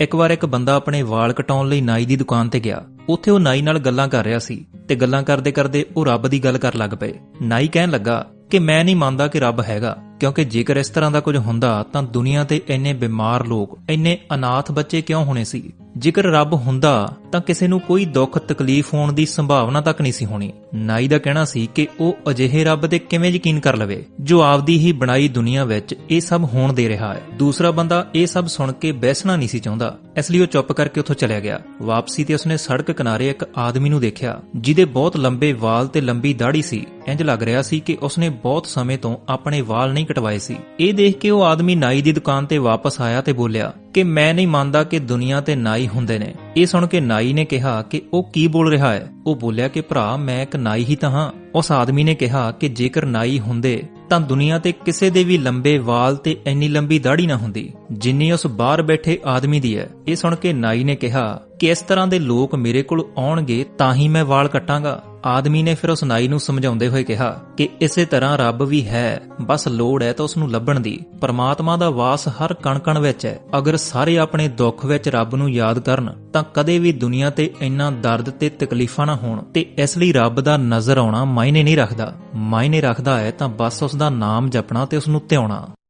ਇੱਕ ਵਾਰ ਇੱਕ ਬੰਦਾ ਆਪਣੇ ਵਾਲ ਕਟਾਉਣ ਲਈ ਨਾਈ ਦੀ ਦੁਕਾਨ ਤੇ ਗਿਆ। ਉੱਥੇ ਉਹ ਨਾਈ ਨਾਲ ਗੱਲਾਂ ਕਰ ਰਿਹਾ ਸੀ ਤੇ ਗੱਲਾਂ ਕਰਦੇ ਕਰਦੇ ਉਹ ਰੱਬ ਦੀ ਗੱਲ ਕਰਨ ਲੱਗ ਪਏ। ਨਾਈ ਕਹਿਣ ਲੱਗਾ ਕਿ ਮੈਂ ਨਹੀਂ ਮੰਨਦਾ ਕਿ ਰੱਬ ਹੈਗਾ, ਕਿਉਂਕਿ ਜੇਕਰ ਇਸ ਤਰ੍ਹਾਂ ਦਾ ਕੁਝ ਹੁੰਦਾ ਤਾਂ ਦੁਨੀਆ ਤੇ ਇੰਨੇ ਬਿਮਾਰ ਲੋਕ, ਇੰਨੇ ਅਨਾਥ ਬੱਚੇ ਕਿਉਂ ਹੋਣੇ ਸੀ? ਜੇਕਰ ਰੱਬ ਹੁੰਦਾ ਤਾਂ ਕਿਸੇ ਨੂੰ ਕੋਈ ਦੁੱਖ ਤਕਲੀਫ ਹੋਣ ਦੀ ਸੰਭਾਵਨਾ ਤੱਕ ਨਹੀਂ ਸੀ ਹੋਣੀ। ਨਾਈ ਦਾ ਕਹਿਣਾ ਸੀ ਕਿ ਉਹ ਅਜਿਹੇ ਰੱਬ ਤੇ ਕਿਵੇਂ ਯਕੀਨ ਕਰ ਲਵੇ, ਜੋ ਆਪਦੀ ਹੀ ਬਣਾਈ ਦੁਨੀਆ ਵਿੱਚ ਇਹ ਸਭ ਹੋਣ ਦੇ ਰਿਹਾ ਹੈ। ਦੂਸਰਾ ਬੰਦਾ ਇਹ ਸਭ ਸੁਣ ਕੇ ਬੈਸਣਾ ਨਹੀਂ ਸੀ ਚਾਹੁੰਦਾ, ਇਸ ਲਈ ਉਹ ਚੁੱਪ ਕਰਕੇ ਉੱਥੋਂ ਚਲਿਆ ਗਿਆ। ਵਾਪਸੀ ਤੇ ਉਸਨੇ ਸੜਕ ਕਿਨਾਰੇ ਇੱਕ ਆਦਮੀ ਨੂੰ ਦੇਖਿਆ, ਜਿਹਦੇ ਬਹੁਤ ਲੰਬੇ ਵਾਲ ਤੇ ਲੰਬੀ ਦਾੜੀ ਸੀ। ਇੰਜ ਲੱਗ ਰਿਹਾ ਸੀ ਕਿ ਉਸਨੇ ਬਹੁਤ ਸਮੇਂ ਤੋਂ ਆਪਣੇ ਵਾਲ ਨਹੀਂ ਕਟਵਾਏ ਸੀ। ਇਹ ਦੇਖ ਕੇ ਉਹ ਆਦਮੀ ਨਾਈ ਦੀ ਦੁਕਾਨ ਤੇ ਵਾਪਸ ਆਇਆ ਤੇ ਬੋਲਿਆ ਕਿ ਮੈਂ ਨਹੀਂ ਮੰਨਦਾ ਕਿ ਦੁਨੀਆ ਤੇ ਨਾਈ ਹੁੰਦੇ ਨੇ। ਇਹ ਸੁਣ ਕੇ ਨਾਈ ਨੇ ਕਿਹਾ ਕਿ ਉਹ ਕੀ ਬੋਲ ਰਿਹਾ ਹੈ? ਉਹ ਬੋਲਿਆ ਕਿ ਭਰਾ, ਮੈਂ ਇੱਕ ਨਾਈ ਹੀ ਤਾਂ ਹਾਂ। ਉਸ ਆਦਮੀ ਨੇ ਕਿਹਾ ਕਿ ਜੇਕਰ ਨਾਈ ਹੁੰਦੇ, ਤਾਂ ਦੁਨੀਆ ਤੇ ਕਿਸੇ ਦੇ ਵੀ ਲੰਬੇ ਵਾਲ ਤੇ ਇੰਨੀ ਲੰਬੀ ਦਾੜੀ ਨਾ ਹੁੰਦੀ, ਜਿੰਨੀ ਉਸ ਬਾਹਰ ਬੈਠੇ ਆਦਮੀ ਦੀ ਹੈ। ਇਹ ਸੁਣ ਕੇ ਨਾਈ ਨੇ ਕਿਹਾ ਕਿ ਇਸ ਤਰ੍ਹਾਂ ਦੇ ਲੋਕ ਮੇਰੇ ਕੋਲ ਆਉਣਗੇ, ਤਾਂ ਹੀ ਮੈਂ ਵਾਲ ਕੱਟਾਂਗਾ। ਆਦਮੀ ਨੇ ਫਿਰ ਉਸ ਨਾਈ ਨੂੰ ਸਮਝਾਉਂਦੇ ਹੋਏ ਕਿਹਾ ਕਿ ਇਸੇ ਤਰ੍ਹਾਂ ਰੱਬ ਵੀ ਹੈ, ਬਸ ਲੋੜ ਹੈ ਤਾਂ ਉਸ ਨੂੰ ਲੱਭਣ ਦੀ। ਪਰਮਾਤਮਾ ਦਾ ਵਾਸ ਹਰ ਕਣ-ਕਣ ਵਿੱਚ ਹੈ। ਅਗਰ ਸਾਰੇ ਆਪਣੇ ਦੁੱਖ ਵਿੱਚ ਰੱਬ ਨੂੰ ਯਾਦ ਕਰਨ, ਤਾਂ ਕਦੇ ਵੀ ਦੁਨੀਆ ਤੇ ਇੰਨਾ ਦਰਦ ਤੇ ਤਕਲੀਫਾਂ ਨਾ ਹੋਣ ਤੇ ਇਸ ਲਈ ਰੱਬ ਦਾ ਨਜ਼ਰ ਆਉਣਾ ਮਾਇਨੇ ਨਹੀਂ ਰੱਖਦਾ। ਮਾਇਨੇ ਰੱਖਦਾ ਹੈ ਤਾਂ ਬਸ ਉਸ ਦਾ ਨਾਮ ਜਪਣਾ ਤੇ ਉਸ ਨੂੰ ਧਿਆਉਣਾ।